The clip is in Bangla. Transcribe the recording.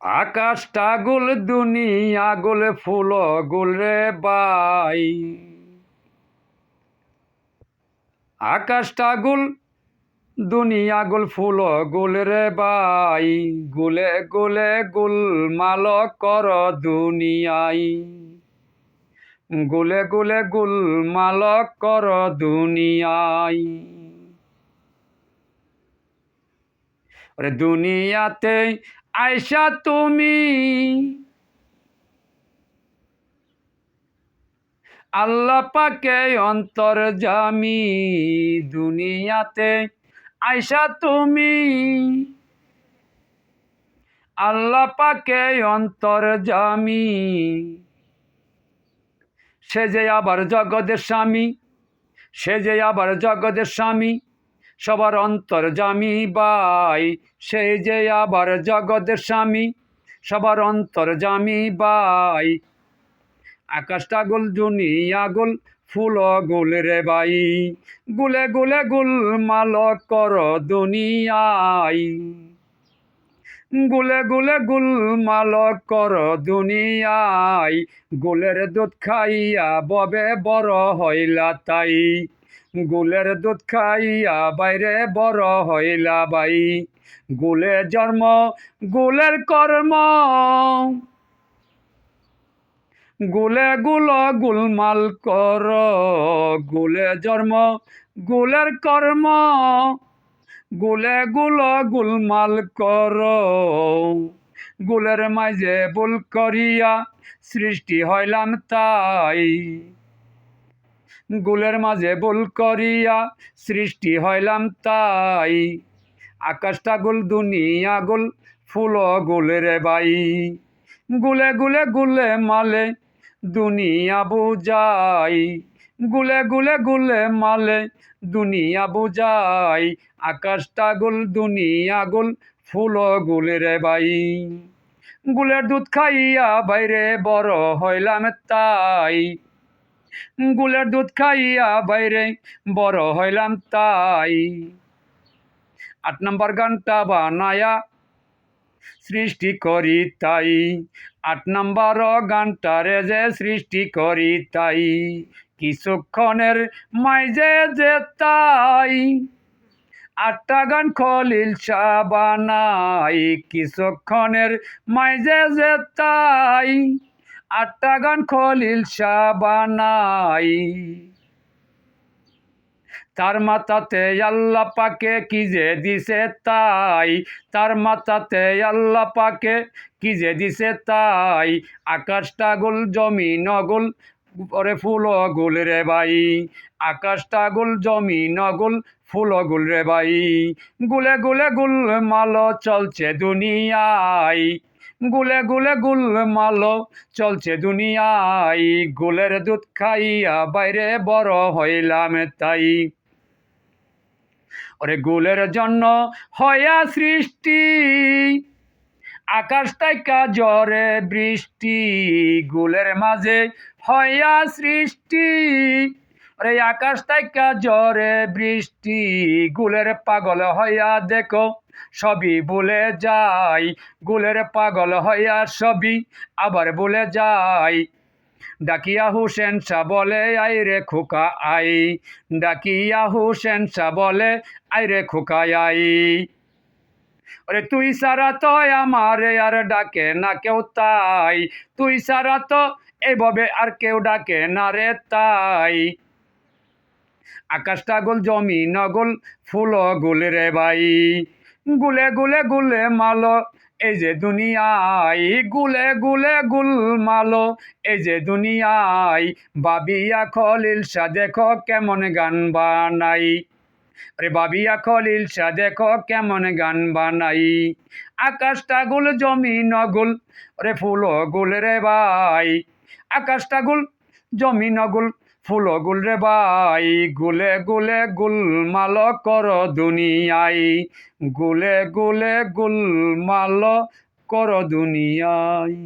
আকাশটা গুল, দুনিয়া গুল, ফুল গুল বাই আকাশটা গুল, দুনিয়া গুল, ফুল গুল রে বাই গুলে গুলে গুল মাল কর দুনিয়াই গুলে গুলে গুল মাল কর দুনিয়াই দুনিয়াতে আয়সা তুমি? আল্লাহ পাকে অন্তর জামি দুনিয়াতে। আয়সা তুমি? আল্লাহ পাকে অন্তর জামি। সে যে আবার জগতের স্বামী, সে যে আবার জগতের স্বামী। সবার অন্তর জামি বাই সেই যে আবার জগতের স্বামী, সবার অন্তর জামি বাই। আকাশটা গোল, দুনিয়া গোল, ফুল গোল রে বাই। গুলে গুলে গুল মাল কর দুনিয়াই। গুলে গুলে গুল মাল কর দুনিয়াই। গুলের দুধ খাইয়া ববে বড় হইলা তাই। গুলের দুধ খাইয়া বাইরে বড় হইলা বাই। গুলে জন্ম, গুলের কর্ম। গুলে গুল, গুলমাল কর। গুলে জন্ম, গুলের কর্ম। গুলে গুল, গুলমাল কর। গুলের মাঝে বুল করিয়া সৃষ্টি হইলাম তাই। গুলের মাঝে বুল করিয়া সৃষ্টি হইলাম তাই। আকাশটা গুল, দুনিয়া গুল ফুল গুলের বাই গুলে গুলে গুলে মালে দুনিয়া বুঝাই। গুলে গুলে গুলে মালে দুনিয়া বুঝাই। আকাশটা গুল, দুনিয়া গুল ফুল গুলের বাই গুলের দুধ খাইয়া বাইরে বড় হইলাম তাই। গুলের দুধ খাইয়া বাইরে, বড় হইলাম তাই। আট নম্বর গানটা বানায়া সৃষ্টি করি তাই। আট নম্বর গানটারে যে সৃষ্টি করি তাই। কিছুক্ষণের মাইজে যে তাই। আটটা গান খলিল বানাই কিছুক্ষণের মাইজে যে তাই। আটটা গান খলিল বানাই তার মাথাতে আল্লাহ পাকে কি যে দিছে তাই, তার মাথাতে আল্লাহ পাকে কি যে দিছে তাই, আকাশটা গোল, জমিন গোল পরে ফুল গুল রে ভাই। আকাশটা গোল, জমিন গোল, ফুল গুল রে ভাই। গুলে গুলে গুল মাল চলছে দুনিয়ায়। গুলে গুলে গুল মাল। চলছে দুনিয়ায়, গুলের দুধ খাইয়া বাইরে বড় হইলাম তাই। ওরে গুলের জন্য হয়া সৃষ্টি, আকাশ তাইকা জ্বরে বৃষ্টি, গুলের মাঝে হয়া সৃষ্টি। ওরে আকাশ তাইকা জ্বরে, বৃষ্টি গুলের পাগল হইয়া দেখো। সবই বলে যাই, গুলের পাগল হইয়া সবই আবার বলে যাই। ডাকিয়া হুসেন শাহ বলে আই রে খোকা আই ডাকিয়া হুসেন শাহ বলে আই রে খোকা আই ওরে তুই সারা তো আমার আর ডাকে না কেউ তাই। তুই সারা তো এইভাবে আর কেউ ডাকে না রে তাই। আকাশটা গোল জমি নগল ফুল গুল রে ভাই। গুলে গুলে গুলে মালো, এই যে দুনিয়ায়। গুলে গুলে, গুল মালো, এই যে দুনিয়ায়। বাবিয়া খলিল শাহ, দেখো কেমন গান বানাই। আরে বাবিয়া খলিল শাহ, দেখো কেমন গান বানাই। আকাশটা গুল জমি নগুল রে ফুল গুল রে ভাই। আকাশটা গুল জমি নগুল ফুল গুল রে বাই গুলে গুলে গুল মাল কর দুনিয়াই গুলে গুলে গুল মাল কর দুনিয়াই